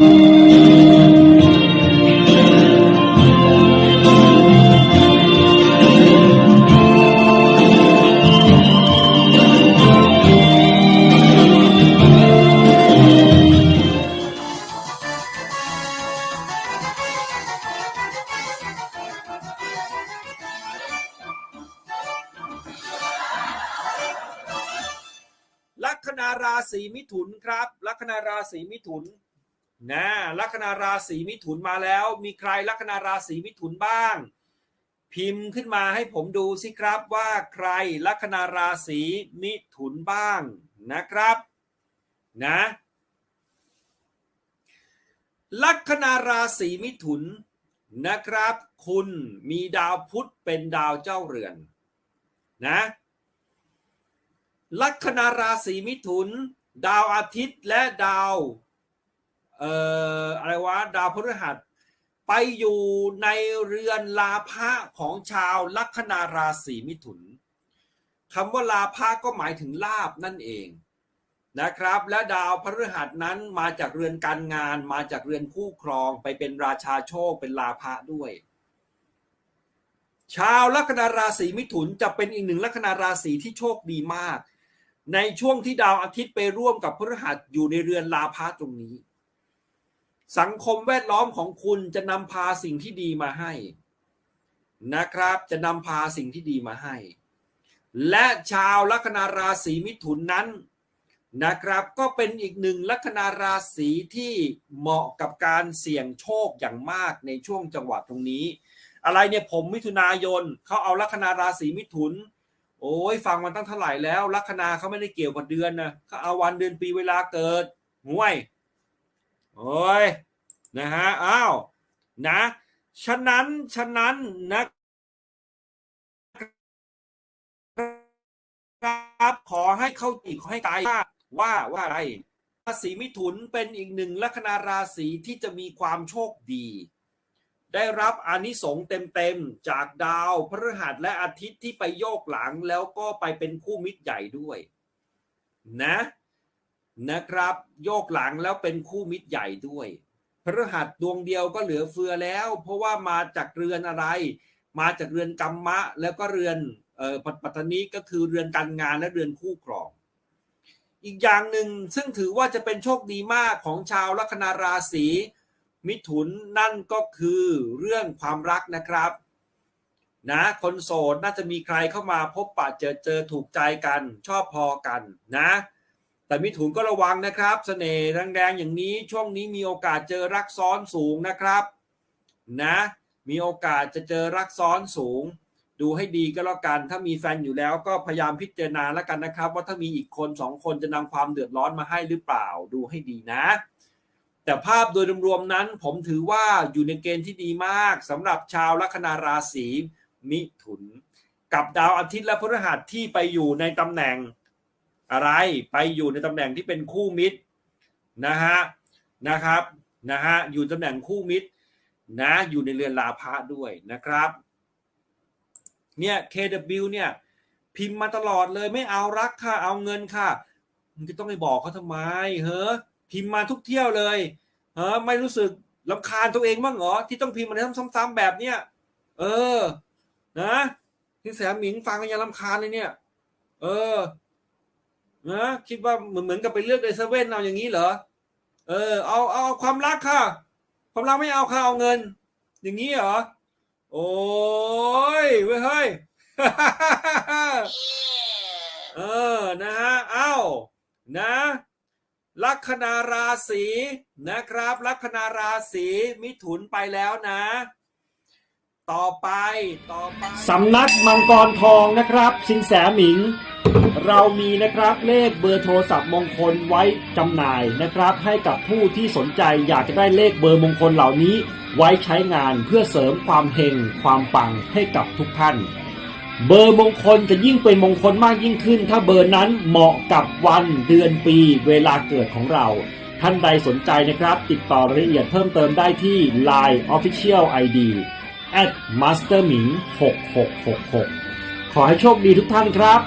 ลัคนาราศีมิถุนครับ ลัคนาราศีมิถุน นะลัคนาราศีมิถุนมาแล้ว มีใครลัคนาราศีมิถุนบ้าง พิมพ์ขึ้นมาให้ผมดูสิครับว่าใครลัคนาราศีมิถุนบ้างนะครับนะลัคนาราศีมิถุนนะครับ คุณมีดาวพุธเป็นดาวเจ้าเรือนนะลัคนาราศีมิถุน ดาวอาทิตย์และดาว เอ่ออะไรวะดาวพฤหัส ไปอยู่ในเรือนลาภะของชาวลัคนาราศีมิถุนคำว่าลาภะก็หมายถึงลาบนั่นเองนะครับ และดาวพฤหัสนั้นมาจากเรือนการงานมาจากเรือนคู่ครองไปเป็นราชาโชคเป็นลาภะด้วย ชาวลัคนาราศีมิถุนจะเป็นอีกหนึ่งลัคนาราศีที่โชคดีมาก ในช่วงที่ดาวอาทิตย์ไปร่วมกับพฤหัสอยู่ในเรือนลาภะตรงนี้ สังคมแวดล้อมของคุณจะนำพาสิ่งที่ดีมาให้ นะครับ จะนำพาสิ่งที่ดีมาให้ และชาวลัคนาราศีมิถุนนั้นนะครับ ก็เป็นอีกหนึ่งลัคนาราศีที่เหมาะกับการเสี่ยงโชคอย่างมากในช่วงจังหวะตรงนี้ อะไรเนี่ยผมมิถุนายนเขาเอาลัคนาราศีมิถุน โอ้ยฟังมันตั้งเท่าไหร่แล้วลัคนาเขาไม่ได้เกี่ยวกับเดือนนะเขาเอาวันเดือนปีเวลาเกิดห่วย โอ้ยนะฮะอ้าวนะฉะนั้นฉะนั้นนะครับขอให้เข้าใจขอให้กายว่าว่าอะไรราศีมิถุนเป็นอีกหนึ่งลัคนาราศีที่จะมีความโชคดี ได้รับอานิสงส์เต็มๆ จากดาวพฤหัสและอาทิตย์ที่ไปโยกหลังแล้วก็ไปเป็นคู่มิตรใหญ่ด้วย นะ นะครับ โยกหลังแล้วเป็นคู่มิตรใหญ่ด้วยพฤหัสดวงเดียวก็เหลือเฟือแล้ว เพราะว่ามาจากเรือนอะไร มาจากเรือนกรรมะ แล้วก็เรือนเอ่อปัตปัตตนีก็คือเรือนการงานและเรือนคู่ครอง อีกอย่างหนึ่งซึ่งถือว่าจะเป็นโชคดีมากของชาวลัคนาราศีมิถุนนั่นก็คือเรื่องความรักนะครับนะคนโสดน่าจะมีใครเข้ามาพบปะเจอเจอถูกใจกัน ชอบพอกันนะ แต่มิถุนก็ระวังนะครับเสน่ห์แรงๆอย่างนี้ช่วงนี้มีโอกาสเจอรักซ้อนสูงนะครับนะมีโอกาสจะเจอรักซ้อนสูง ดูให้ดีก็แล้วกัน ถ้ามีแฟนอยู่แล้วก็พยายามพิจารณาแล้วกันนะครับ ว่าถ้ามีอีกคนสองคนจะนำความเดือดร้อนมาให้หรือเปล่าดูให้ดีนะ แต่ภาพโดยรวมๆนั้น ผมถือว่าอยู่ในเกณฑ์ที่ดีมากสำหรับชาวลัคนาราศีมิถุน กับดาวอาทิตย์และพฤหัสที่ไปอยู่ในตำแหน่ง อะไรไปอยู่ในตำแหน่งที่เป็นคู่มิตรนะฮะนะครับนะฮะอยู่ตำแหน่งคู่มิตรนะอยู่ในเรือนลาภะด้วยนะครับเนี่ย KW เนี่ยพิมพ์มาตลอดเลยไม่เอารักค่ะ เอาเงินค่ะมึงจะต้องไปบอกเขาทำไมเฮ้อพิมพ์มาทุกเที่ยวเลยเฮ้อไม่รู้สึกลำคาญตัวเองบ้างเหรอที่ต้องพิมพ์มาซ้ำๆแบบเนี้ยเออนะที่แสมหมิงฟังกันยังลำคาญเลยเนี่ย เออ นะคิดว่าเหมือนเหมือนกับไปเลือกในเซเว่นเอาอย่างนี้เหรอเออเอาเอาเอาความรักค่ะ ความรักไม่เอาค่ะเอาเงิน อย่างนี้เหรอโอ้ยเว้ยเฮ้ยเออนะฮะเอ้านะลัคนาราศีนะครับ ลัคนาราศีมิถุนไปแล้วนะ ต่อไปต่อไปสำนักมังกรทองนะครับ สินแสหมิง เรามีนะครับเลขเบอร์โทรศัพท์มงคลไว้จำหน่ายนะครับ ให้กับผู้ที่สนใจอยากจะได้เลขเบอร์มงคลเหล่านี้ ไว้ใช้งานเพื่อเสริมความเฮงความปังให้กับทุกท่าน เบอร์มงคลจะยิ่งเป็นมงคลมากยิ่งขึ้น ถ้าเบอร์นั้นเหมาะกับวันเดือนปีเวลาเกิดของเรา ท่านใดสนใจนะครับ ติดต่อรายละเอียดเพิ่มเติมได้ที่ Line Official ID at masterming 6666 ขอให้โชคดีทุกท่านครับ